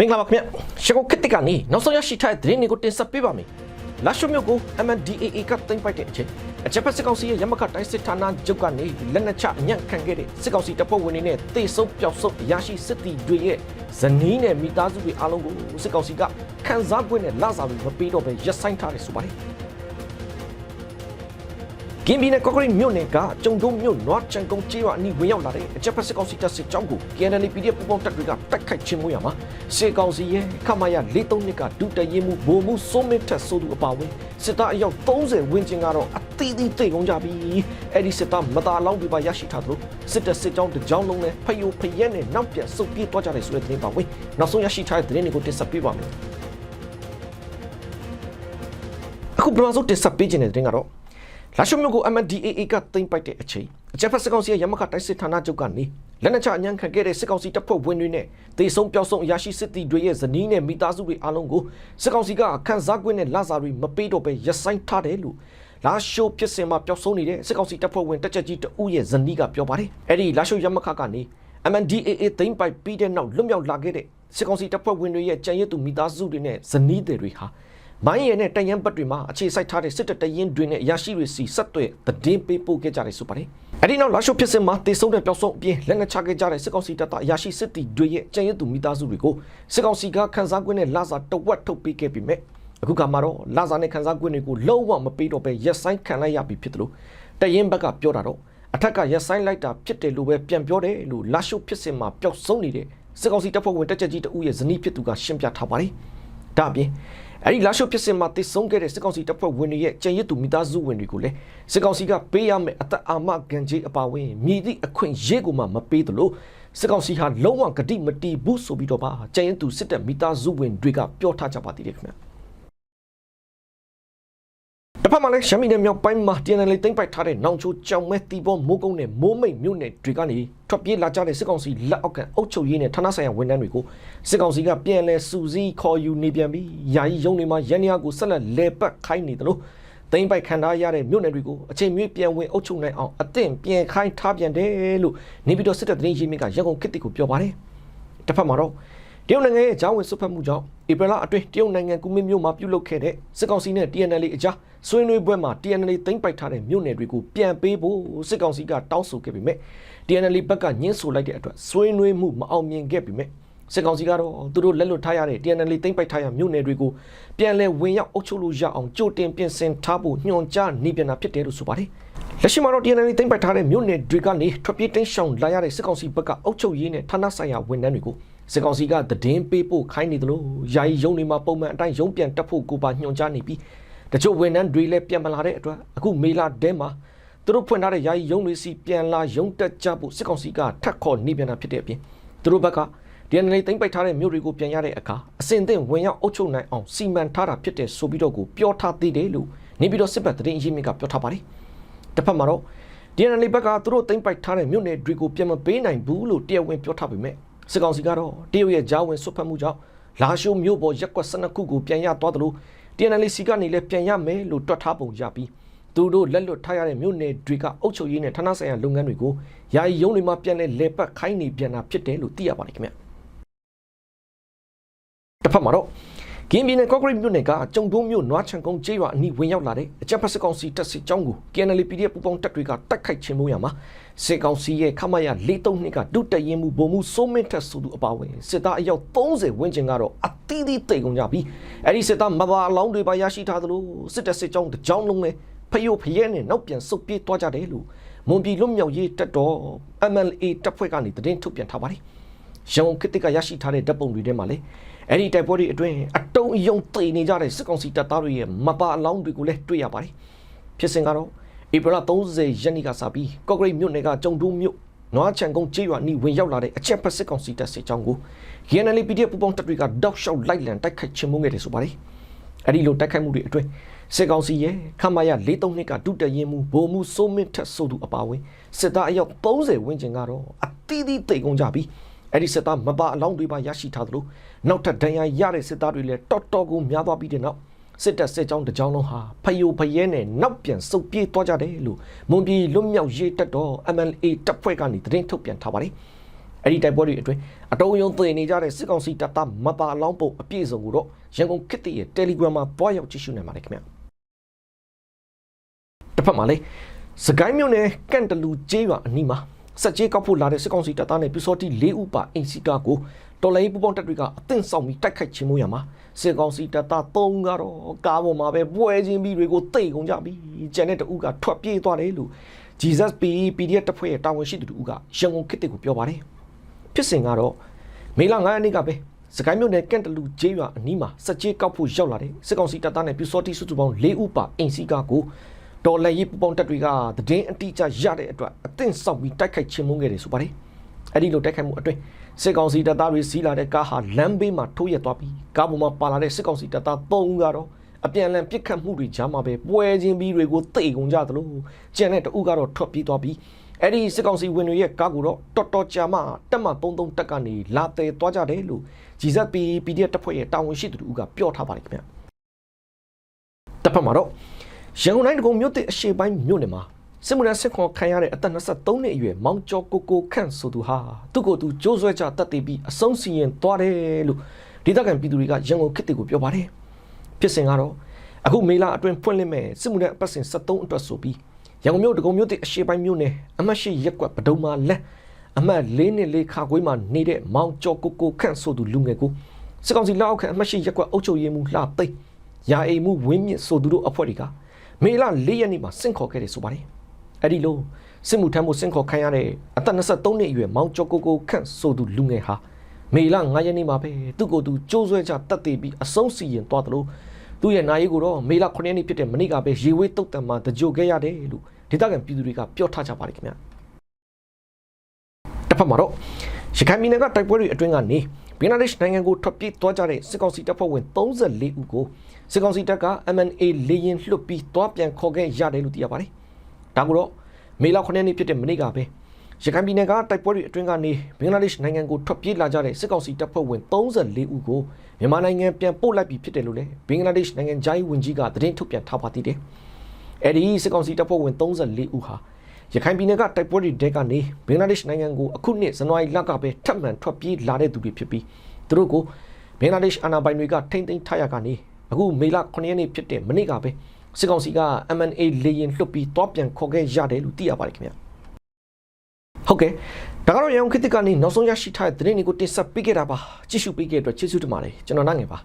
မင်္ဂလာပါခင်ဗျရှကုတ်ခစ်တစ်ကနေနောက်ဆုံးရရှိထားတဲ့သတင်းတွေကိုတင်ဆက်ပေးပါမယ်လာရှုမြို့ကို MNDAA ကတင်ပိုက်တဲ့အချိန်အချက်ဖက်စစ်ကောင်စီရဲ့ရမခတိုင်းစစ်ဌာနချုပ်ကနေလက်နက်ချအညံ့ခံခဲ့တဲ့စစ်ကောင်စီတပ်ဖွဲ့ဝင်တွေနဲ့တေဆုံးပျောက်ဆုံးရရှိစစ်တီတွေရဲ့ဇနီးနဲ့မိသားစုတွေအားလုံးကိုစစ်ကောင်စီကခန်းစား권နဲ့လစာပြီးမပေးတော့ပဲရပ်ဆိုင်းထားတယ်ဆိုပါတယ် ကင်းဘီနဲ့ကော့ကရိတ်မြို့နယ်ကကျုံတုံးမြို့နွားချန်ကုန်းကျေးရွာအနီးဝင်ရောက်လာတဲ့အကြက်ဖက်စစ်ကောင်စီတပ်စစ်ကြောင်းကို KNL PDF ပူးပေါင်းတပ်တွေကတိုက်ခိုက်ခြင်းမှုရမှာစစ်ကောင်စီရဲ့ခမရ43နှစ်ကဒုတရင်မှုဗိုလ်မှုစိုးမင်းထက်ဆိုသူအပါဝင်စစ်သားအယောက်30ဝန်းကျင်ကတော့အသီးသီးတိတ်ကုန်ကြပြီအဲ့ဒီစစ်သားမသားလောင်းတွေပါရရှိထားသလိုစစ်တပ်စစ်ကြောင်းတစ်ကြောင်းလုံးနဲ့ဖယိုဖယက်နဲ့နောက်ပြန်ဆုတ်ပြေးသွားကြတယ်ဆိုတဲ့သတင်းပါဝင်နောက်ဆုံးရရှိထားတဲ့သတင်းတွေကိုတင်ဆက်ပေးပါမယ်အခုပထမဆုံးတင်ဆက်ပေးခြင်းတဲ့သတင်းကတော့ လာရှုမြို့ကို MNDAA ကတင်ပိုက်တဲ့အချိန်အကြက်ဖက်စစ်ကောင်စီရဲ့ရမခတိုင်းစစ်ဌာနချုပ်ကနေလက်နက်ချအညံခံခဲ့တဲ့စစ်ကောင်စီတပ်ဖွဲ့ဝင်တွေနဲ့တေဆုံးပျောက်ဆုံးအရာရှိစစ်တီတွေရဲ့ဇနီးနဲ့မိသားစုတွေအားလုံးကိုစစ်ကောင်စီကအခန်းစား권နဲ့လစာတွေမပေးတော့ပဲရပ်ဆိုင်းထားတယ်လို့လာရှိုးဖြစ်စဉ်မှာပျောက်ဆုံးနေတဲ့စစ်ကောင်စီတပ်ဖွဲ့ဝင်တက်ချက်ကြီးတဦးရဲ့ဇနီးကပြောပါတယ်အဲ့ဒီလာရှိုးရမခကနေ MNDAA သိမ်းပိုက်ပြီးတဲ့နောက်လွတ်မြောက်လာခဲ့တဲ့စစ်ကောင်စီတပ်ဖွဲ့ဝင်တွေရဲ့ကြံရည်သူမိသားစုတွေနဲ့ဇနီးတွေဟာ မိုင်းရဲနဲ့တန်ရန်ဘတ်တွေမှာအခြေစိုက်ထားတဲ့စစ်တပ်တရင်တွေနဲ့အရာရှိတွေစီဆက်သွယ်သတင်းပေးပို့ခဲ့ကြတယ်ဆိုပါတယ်။အဲဒီနောက်လာရှုဖြစ်စင်မှာတေဆုံးတဲ့ပျောက်ဆုံးအပြင်လက်နက်ချခဲ့ကြတဲ့စစ်ကောင်စီတပ်သားအရာရှိစစ်တီတွေရဲ့ကြံရည်သူမိသားစုတွေကိုစစ်ကောင်စီကခန်းစား권နဲ့လာစာတဝက်ထုတ်ပေးခဲ့ပြီးမြဲအခုကမှတော့လာစာနဲ့ခန်းစား권တွေကိုလုံးဝမပေးတော့ပဲရက်ဆိုင်ခံလိုက်ရပြီဖြစ်တယ်လို့တရင်ဘက်ကပြောတာတော့အထက်ကရက်ဆိုင်လိုက်တာဖြစ်တယ်လို့ပဲပြန်ပြောတယ်လို့လာရှုဖြစ်စင်မှာပျောက်ဆုံးနေတဲ့စစ်ကောင်စီတပ်ဖွဲ့ဝင်တက်ချက်ကြီးတဦးရဲ့ဇနီးဖြစ်သူကရှင်းပြထားပါတယ်။ဒါအပြင် အဲ့ဒီလာရှုဖြစ်စင်မှာတည်ဆုံးခဲ့တဲ့စစ်ကောင်စီတပ်ဖွဲ့ဝင်တွေရဲ့ကြံရစ်သူမိသားစုဝင်တွေကိုလည်းစစ်ကောင်စီကပေးရမယ့်အသက်အာမခံကြေးအပါအဝင်မြည်သည့်အခွင့်ရေးကိုမှမပေးသလိုစစ်ကောင်စီဟာလုံးဝဂတိမတီးဘူးဆိုပြီးတော့ပါကြံရစ်သူစစ်တပ်မိသားစုဝင်တွေကပြောထားကြပါသေးတယ်ခင်ဗျာ တစ်ဖက်မှာလည်းရှမ်းပြည်နယ်မြောက်ပိုင်းမှာ TNL သိမ်းပိုက်ထားတဲ့နောင်ချိုကြောင်မဲတီဘောမိုးကုန်းနဲ့မိုးမိတ်မြို့နယ်တွေကနေထွက်ပြေးလာကြတဲ့စစ်ကောင်စီလက်အောက်ကန်အုပ်ချုပ်ရေးနဲ့ဌာနဆိုင်ရာဝန်ထမ်းတွေကိုစစ်ကောင်စီကပြန်လဲစူးစီးခေါ်ယူနေပြန်ပြီးယာယီရုံးတွေမှာရန်ရာကိုဆက်လက်လဲပတ်ခိုင်းနေတယ်လို့သိမ်းပိုက်ခံထားရတဲ့မြို့နယ်တွေကိုအချိန်မီပြန်ဝင်အုပ်ချုပ်နိုင်အောင်အသင့်ပြန်ခိုင်းထားပြန်တယ်လို့နေပြည်တော်စစ်တပ်သတင်းရင်းမြစ်ကရန်ကုန်ခေတ်တစ်ကိုပြောပါတယ်တစ်ဖက်မှာတော့တရုတ်နိုင်ငံရဲ့ဂျောင်းဝင်ဆွတ်ဖက်မှုကြောင့်ဧပြီလအတွင်းတရုတ်နိုင်ငံကူမင်းမြို့မှာပြုလုပ်ခဲ့တဲ့စစ်ကောင်စီနဲ့ TNL အကြား ဆွေးနွေးပွဲမှာ TNL သိမ်းပိုက်ထားတဲ့မြို့နယ်တွေကိုပြန်ပေးဖို့စစ်ကောင်စီကတောင်းဆိုခဲ့ပေမဲ့ TNL ဘက်ကညှင်းဆိုလိုက်တဲ့အတွက်ဆွေးနွေးမှုမအောင်မြင်ခဲ့ပေမဲ့စစ်ကောင်စီကတော့သူတို့လက်လွတ်ထားရတဲ့ TNL သိမ်းပိုက်ထားရမြို့နယ်တွေကိုပြန်လည်ဝင်ရောက်အုပ်ချုပ်လို့ရအောင်ကြိုတင်ပြင်ဆင်ထားဖို့ညွှန်ကြားနေပြန်တာဖြစ်တယ်လို့ဆိုပါတယ်လက်ရှိမှာတော့ TNL သိမ်းပိုက်ထားတဲ့မြို့နယ်တွေကနေထွက်ပြေးတင်းရှောင်လာရတဲ့စစ်ကောင်စီဘက်ကအုပ်ချုပ်ရေးနဲ့ဌာနဆိုင်ရာဝန်ထမ်းတွေကိုစစ်ကောင်စီကသတင်းပေးဖို့ခိုင်းနေတယ်လို့ယာယီရုံးတွေမှာပုံမှန်အတိုင်းရုံးပြန်တက်ဖို့ကိုပါညွှန်ကြားနေပြီး တချို့ဝန်ထမ်းတွေလည်းပြန်မလာတဲ့အတွက်အခုမေလာတဲမှာသူတို့ဖွင့်ထားတဲ့ယာယီရုံးတွေစီပြန်လာရုံးတက်ကြဖို့စစ်ကောင်စီကထပ်ခေါ်နေပြန်တာဖြစ်တဲ့အပြင်သူတို့ဘက်ကဒီနေ့သိမ့်ပိုက်ထားတဲ့မြို့တွေကိုပြန်ရတဲ့အခါအစင်သင့်ဝင်ရောက်အုပ်ချုပ်နိုင်အောင်စီမံထားတာဖြစ်တဲ့ဆိုပြီးတော့ကိုပြောထားသေးတယ်လို့နေပြီးတော့စစ်ဘက်သတင်းအရင်းမြစ်ကပြောထားပါတယ်တစ်ဖက်မှာတော့ DNL ဘက်ကသူတို့သိမ့်ပိုက်ထားတဲ့မြို့နယ်တွေကိုပြန်မပေးနိုင်ဘူးလို့တရားဝင်ပြောထားပေမဲ့စစ်ကောင်စီကတော့တရုတ်ရဲ့ဂျာဝင်ဆွတ်ဖက်မှုကြောင့်လာရှိုးမြို့ပေါ်ရက်ကွက်12ခုကိုပြန်ရသွားတယ်လို့ TNL စီကနေလည်းပြန်ရမယ်လို့တွက်ထားပုံရပြီးသူတို့လက်လွတ်ထားရတဲ့မြို့နယ်တွေကအုပ်ချုပ်ရေးနဲ့ဌာနဆိုင်ရာလုပ်ငန်းတွေကိုယာယီရုံးတွေမှာပြန်လဲလဲပတ်ခိုင်းနေပြန်တာဖြစ်တယ်လို့သိရပါတယ်ခင်ဗျတစ်ဖက်မှာတော့ ကင်းပြည်နယ်ကော့ဂရိတ်မြို့နယ်ကကြုံတုံးမြို့နွားချန်ကုန်းကျေးရွာအနီးဝင်ရောက်လာတဲ့အကြက်ဖက်စစ်ကောင်စီတပ်စစ်ကြောင်းကို KNL PDF ပူပေါင်းတပ်တွေကတိုက်ခိုက်ခြင်းမို့ရမှာစစ်ကောင်စီရဲ့ခမရ43နှစ်ကဒုတရင်မှုဗိုလ်မှုစိုးမင်းထက်ဆိုသူအပါဝင်စစ်သားအယောက်30ဝန်းကျင်ကတော့အသီးသီးတိတ်ကုန်ကြပြီးအဲ့ဒီစစ်သားမဘာအလောင်းတွေပါရရှိထားသလိုစစ်တပ်စစ်ကြောင်းတစ်ကြောင်းလုံးနဲ့ဖယိုဖယဲနဲ့နောက်ပြန်ဆုတ်ပြေးသွားကြတယ်လို့မွန်ပြည်လွတ်မြောက်ရေးတပ်တော် MLA တပ်ဖွဲ့ကနေသတင်းထုတ်ပြန်ထားပါတယ် ရန်ကုန်ခေတ်ကရရှိထားတဲ့ဓာတ်ပုံတွေထဲမှာလည်းအဲ့ဒီတိုက်ပွဲတွေအတွင်းအတုံးအယုံတိတ်နေကြတဲ့စစ်ကောင်စီတပ်သားတွေရဲ့မပါအလောင်းတွေကိုလည်းတွေ့ရပါတယ်ဖြစ်စဉ်ကတော့ဧပြီလ30ရက်နေ့ကစပြီးကော့ဂရိတ်မြို့နယ်ကကြုံတူးမြို့နွားချန်ကုန်းကျေးရွာနီးဝင်ရောက်လာတဲ့အချက်ဖက်စစ်ကောင်စီတပ်စစ်ကြောင်းကို GNL PDF ပူပေါင်းတပ်တွေကတောက်လျှောက်လိုက်လံတိုက်ခိုက်ချင်မှုခဲ့တယ်ဆိုပါတယ်အဲ့ဒီလိုတိုက်ခိုက်မှုတွေအတွင်းစစ်ကောင်စီရဲ့ခမရ43နှစ်ကဒုတရင်မှုဗိုလ်မှုစိုးမင်းထက်ဆိုသူအပါဝင်စစ်သားအယောက်30ဝန်းကျင်ကတော့အတီးတီးတိတ်ကုန်ကြပြီး အဲ့ဒီစစ်သားမပါအလောင်းတွေပါရရှိထားသလိုနောက်ထပ်ဒဏ်ရာရတဲ့စစ်သားတွေလည်းတော်တော်ကိုများသွားပြီးတဲ့နောက်စစ်တပ်စစ်ကြောင်းတစ်ကြောင်းလုံးဟာဖယိုဖယဲနဲ့နောက်ပြန်ဆုတ်ပြေးသွားကြတယ်လို့မွန်ပြည်လွတ်မြောက်ရေးတပ်တော် MLA တပ်ဖွဲ့ကနေသတင်းထုတ်ပြန်ထားပါတယ်။အအဲ့ဒီတိုက်ပွဲတွေအတွင်းအတုံးယုံသွေနေကြတဲ့စစ်ကောင်စီတပ်သားမတာလောင်းပုံအပြည့်စုံကိုတော့ရန်ကုန်ခေတ်တရဲ့ Telegram မှာတွားရောက်ကြည့်ရှုနိုင်ပါတယ်ခင်ဗျတစ်ဖက်မှာလေစကိုင်းမြို့နယ်ကန့်တလူကျေးရွာအနီးမှာ စက်ကြီးကောက်ဖို့လာတဲ့စစ်ကောင်စီတပ်သားနဲ့ပြူစောတိ၄ဦးပါအင်စီကာကိုတော်လိုင်းပူပေါင်းတပ်တွေကအသင့်ဆောင်ပြီးတိုက်ခိုက်ခြင်းမို့ရမှာစစ်ကောင်စီတပ်သား၃ကတော့ကားပေါ်မှာပဲပွဲချင်းပြီးတွေကိုတိတ်ကုန်ကြပြီကျန်တဲ့တအုပ်ကထွက်ပြေးသွားတယ်လို့ Jesus P PDF တပ်ဖွဲ့ရဲ့တာဝန်ရှိသူတို့ကရန်ကုန်ခေတ်တစ်ကိုပြောပါတယ်ဖြစ်စဉ်ကတော့မေလ9ရက်နေ့ကပဲစကိုင်းမြို့နယ်ကန့်တလူကျေးရွာအနီးမှာစက်ကြီးကောက်ဖို့ရောက်လာတဲ့စစ်ကောင်စီတပ်သားနဲ့ပြူစောတိစုစုပေါင်း၄ဦးပါအင်စီကာကို တော်လက်ရေးပူပေါင်းတပ်တွေကတည်င်းအတိအကျရတဲ့အတွက်အသင့်ဆောက်ပြီးတိုက်ခိုက်ခြင်းမုန်းခဲ့တယ်ဆိုပါတယ်အဲ့ဒီလိုတိုက်ခိုက်မှုအတွင်းစစ်ကောင်စီတပ်သားတွေစီးလာတဲ့ကားဟာလမ်းဘေးမှာထိုးရက်သွားပြီးကားပေါ်မှာပါလာတဲ့စစ်ကောင်စီတပ်သား၃ဦးကတော့အပြန်အလှန်ပစ်ခတ်မှုတွေကြားမှာပဲပွဲချင်းပြီးတွေကိုတိတ်ကုန်ကြသလိုကျန်တဲ့တအုပ်ကတော့ထွက်ပြေးသွားပြီးအဲ့ဒီစစ်ကောင်စီဝင်တွေရဲ့ကားကိုတော့တော်တော်ကြာမှတက်မှ33တက်ကနေလာတဲသွားကြတယ်လို့ GZP PDF တပ်ဖွဲ့ရဲ့တာဝန်ရှိသူတို့ကပြောထားပါတယ်ခင်ဗျတပ်ဖက်မှာတော့ ရန်ကုန်တိုင်းတကုံမြို့တဲ့အရှေ့ပိုင်းမြို့နယ်မှာစစ်မှုထမ်းစစ်ခွန်ခံရတဲ့အသက်23နှစ်အရွယ်မောင်ကျော်ကိုကိုခန့်ဆိုသူဟာသူ့ကိုယ်သူကြိုးဆွဲကြတတ်သိပြီးအဆုံးစီရင်သွားတယ်လို့ဒေသခံပြည်သူတွေကရန်ကုန်ခေတ်တွေကိုပြောပါတယ်ဖြစ်စဉ်ကတော့အခုမေလအတွင်းဖွင့်လှစ်မဲ့စစ်မှုထမ်းအပတ်စဉ်73အတွက်ဆိုပြီးရန်ကုန်မြို့တကုံမြို့တဲ့အရှေ့ပိုင်းမြို့နယ်အမှတ်ရှိရက်ကွက်ပဒုံမာလက်အမှတ်၄နှစ်လေးခါခွေးမှာနေတဲ့မောင်ကျော်ကိုကိုခန့်ဆိုသူလူငယ်ကိုစစ်ကောင်စီလက်အောက်ခံအမှတ်ရှိရက်ကွက်အုပ်ချုပ်ရေးမှူးလှသိမ်းရာအိမ်မှုဝင်းမြင့်ဆိုသူတို့အဖွဲ့တွေက မေလ၄ရက်နေ့မှာစင့်ခေါ်ခဲ့တယ်ဆိုပါတယ်အဲ့ဒီလိုစစ်မှုထမ်းမှုစင့်ခေါ်ခံရတဲ့အသက်23နှစ်အရွယ်မောင်ကျော်ကိုကိုခန့်ဆိုသူလူငယ်ဟာမေလ9ရက်နေ့မှာပဲသူ့ကိုယ်သူကြိုးဆွဲကြတတ်သိပြီးအဆုံးစီရင်သွားတယ်လို့သူ့ရဲ့နိုင်ရေးကိုတော့မေလ9ရက်နေ့ဖြစ်တဲ့မနေ့ကပဲရေဝေးတုတ်တံမှာတကြိုခဲ့ရတယ်လို့ဒေသခံပြည်သူတွေကပြောထားကြပါတယ်ခင်ဗျတစ်ဖက်မှာတော့ ရခိုင်ပြည်နယ်ကတိုက်ပွဲတွေအတွင်းကနေဘင်္ဂလားဒေ့ရှ်နိုင်ငံကိုထွက်ပြေးသွားကြတဲ့စစ်ကောင်စီတပ်ဖွဲ့ဝင်34ဦးကိုစစ်ကောင်စီတပ်က MNA လေရင်လွှတ်ပြီးတွားပြန်ခေါ်ခဲ့ရတယ်လို့သိရပါတယ်။ဒါကတော့မေလ9ရက်နေ့ဖြစ်တဲ့မနေ့ကပဲရခိုင်ပြည်နယ်ကတိုက်ပွဲတွေအတွင်းကနေဘင်္ဂလားဒေ့ရှ်နိုင်ငံကိုထွက်ပြေးလာကြတဲ့စစ်ကောင်စီတပ်ဖွဲ့ဝင်34ဦးကိုမြန်မာနိုင်ငံပြန်ပို့လိုက်ပြီးဖြစ်တယ်လို့လည်းဘင်္ဂလားဒေ့ရှ်နိုင်ငံဂျိုင်းဝန်ကြီးကသတင်းထုတ်ပြန်ထားပါသေးတယ်။အဲဒီစစ်ကောင်စီတပ်ဖွဲ့ဝင်34ဦးဟာ ရခိုင်ပြည်နယ်ကတိုက်ပွဲတွေတဲကနေဘင်္ဂလားဒေ့ရှ်နိုင်ငံကိုအခုနှစ်ဇန်နဝါရီလကပဲထပ်မံထွက်ပြေးလာတဲ့သူတွေဖြစ်ပြီးသူတို့ကိုဘင်္ဂလားဒေ့ရှ်အာဏာပိုင်တွေကထိမ့်သိမ်းထားရကနေအခုမေလ9ရက်နေ့ဖြစ်တဲ့မနေ့ကပဲစစ်ကောင်စီက MNA လေရင်လွှတ်ပြီးတွားပြန်ခေါ်ခဲ့ရတယ်လို့သိရပါတယ်ခင်ဗျဟုတ်ကဲ့ဒါကတော့ရန်ကုန်ခေတ်ကနေနောက်ဆုံးရရှိထားတဲ့သတင်းတွေကိုတင်ဆက်ပေးခဲ့တာပါကြည့်ရှုပေးခဲ့တဲ့အတွက်ကျေးဇူးတင်ပါတယ်ကျွန်တော်နိုင်ငယ်ပါ